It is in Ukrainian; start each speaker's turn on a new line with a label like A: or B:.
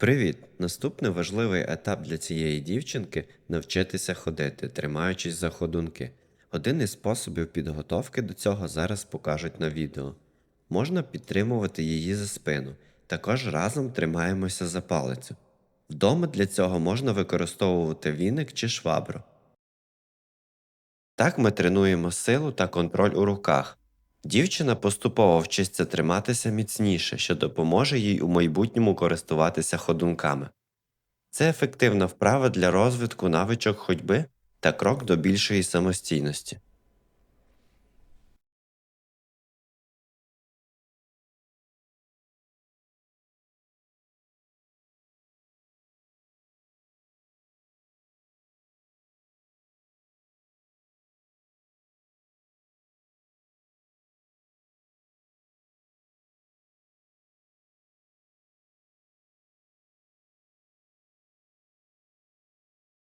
A: Привіт! Наступний важливий етап для цієї дівчинки навчитися ходити, тримаючись за ходунки. Один із способів підготовки до цього зараз покажуть на відео. Можна підтримувати її за спину, також разом тримаємося за палицю. Вдома для цього можна використовувати віник чи швабру. Так ми тренуємо силу та контроль у руках. Дівчина поступово вчиться триматися міцніше, що допоможе їй у майбутньому користуватися ходунками. Це ефективна вправа для розвитку навичок ходьби та крок до більшої самостійності.